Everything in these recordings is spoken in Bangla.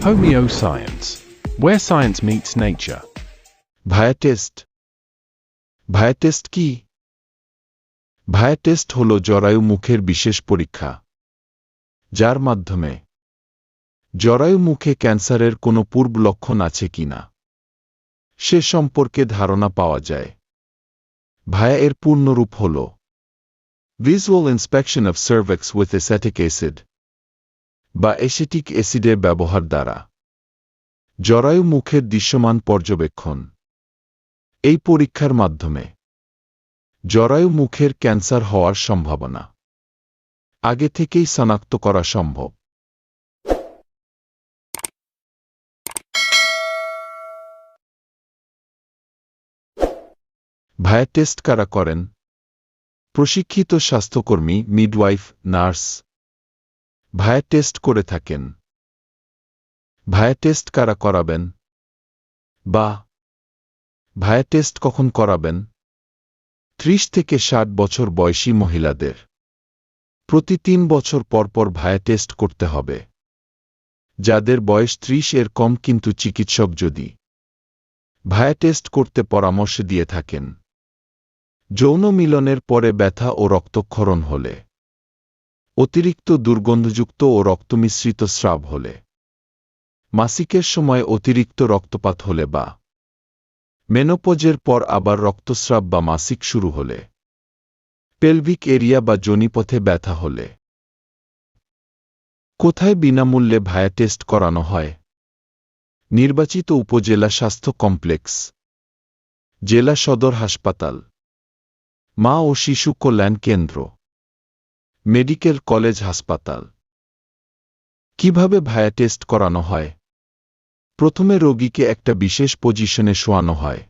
Homeo where science meets nature. VIA test কি ভায়া টেস্ট হল জরায়ু মুখের বিশেষ পরীক্ষা যার মাধ্যমে জরায়ু মুখে ক্যান্সারের কোনো পূর্ব লক্ষণ আছে কিনা সে সম্পর্কে ধারণা পাওয়া যায় ভায়া এর পূর্ণরূপ হল visual inspection of cervix with acetic acid বা এসিটিক অ্যাসিডের ব্যবহার দ্বারা। জরায়ু মুখের দৃশ্যমান পর্যবেক্ষণ। এই পরীক্ষার মাধ্যমে জরায়ু মুখের ক্যান্সার হওয়ার সম্ভাবনা। আগে থেকেই শনাক্ত করা সম্ভব। ভায়া টেস্ট কারা করেন? প্রশিক্ষিত স্বাস্থ্যকর্মী, মিডওয়াইফ, নার্স ভায়া টেস্ট করে থাকেন। ভায়া টেস্ট কারা করাবেন? বা, ভায়া টেস্ট কখন করাবেন? ত্রিশ থেকে ষাট বছর বয়সী মহিলাদের। প্রতি তিন বছর পর পর ভায়া টেস্ট করতে হবে। যাদের বয়স ত্রিশ এর কম কিন্তু চিকিৎসক যদি ভায়া টেস্ট করতে পরামর্শ দিয়ে থাকেন। যৌন মিলনের পরে ব্যথা ও রক্তক্ষরণ হলে অতিরিক্ত দুর্গন্ধযুক্ত ও রক্তমিশ্রিত স্রাব হলে। মাসিকের সময় অতিরিক্ত রক্তপাত হলে বা মেনোপজের পর আবার রক্তস্রাব বা মাসিক শুরু হলে। পেলভিক এরিয়া বা জনিপথে ব্যথা হলে। কোথায় বিনামূল্যে ভায়া টেস্ট করানো হয়? নির্বাচিত উপজেলা স্বাস্থ্য কমপ্লেক্স। জেলা সদর হাসপাতাল। মা ও শিশু কল্যাণ কেন্দ্র। মেডিকেল কলেজ হাসপাতাল। কীভাবে ভায়া টেস্ট করানো হয়? প্রথমে রোগীকে একটা বিশেষ পজিশনে শোয়ানো হয়।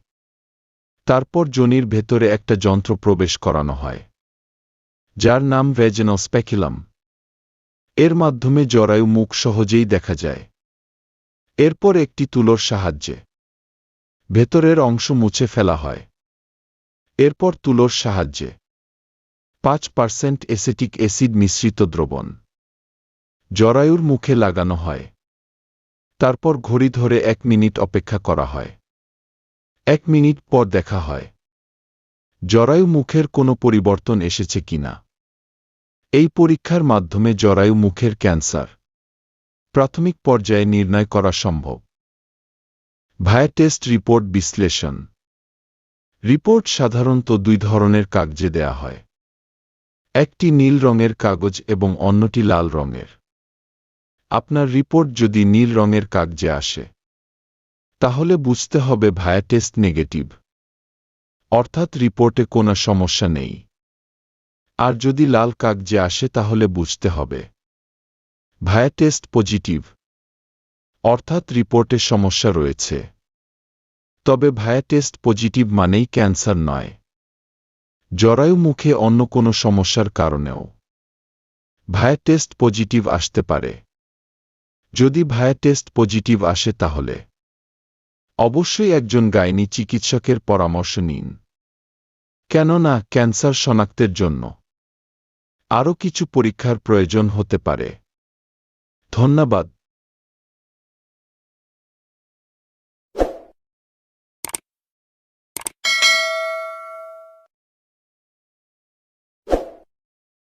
তারপর জনির ভেতরে একটা যন্ত্র প্রবেশ করানো হয়। যার নাম ভেজেনাল স্প্যাকুলাম এর মাধ্যমে জরায়ু মুখ সহজেই দেখা যায়। এরপর একটি তুলোর সাহায্যে। ভেতরের অংশ মুছে ফেলা হয়। এরপর তুলোর সাহায্যে। পাঁচ পার্সেন্ট এসেটিক অ্যাসিড মিশ্রিত দ্রবণ। জরায়ুর মুখে লাগানো হয়। তারপর ঘড়ি ধরে এক মিনিট অপেক্ষা করা হয়। এক মিনিট পর দেখা হয়। জরায়ু মুখের কোনো পরিবর্তন এসেছে কিনা এই পরীক্ষার মাধ্যমে জরায়ু মুখের ক্যান্সার প্রাথমিক পর্যায়ে নির্ণয় করা সম্ভব। ভায়া টেস্ট রিপোর্ট বিশ্লেষণ। রিপোর্ট সাধারণত দুই ধরনের কাগজে দেয়া হয়। একটি নীল রঙের কাগজ এবং অন্যটি লাল রঙের। আপনার রিপোর্ট যদি নীল রঙের কাগজে আসে, তাহলে বুঝতে হবে ভায়া টেস্ট নেগেটিভ। অর্থাৎ রিপোর্টে কোনো সমস্যা নেই। আর যদি লাল কাগজে আসে, তাহলে বুঝতে হবে। VIA test positive. অর্থাৎ রিপোর্টে সমস্যা রয়েছে। তবে ভায়া টেস্ট পজিটিভ মানেই ক্যান্সার নয়। জরায়ু মুখে অন্য কোনো সমস্যার কারণেও। ভায়া টেস্ট পজিটিভ আসতে পারে। যদি ভায়া টেস্ট পজিটিভ আসে তাহলে। অবশ্যই একজন গাইনি চিকিৎসকের পরামর্শ নিন। কেননা ক্যান্সার শনাক্তের জন্য। আরও কিছু পরীক্ষার প্রয়োজন হতে পারে। ধন্যবাদ।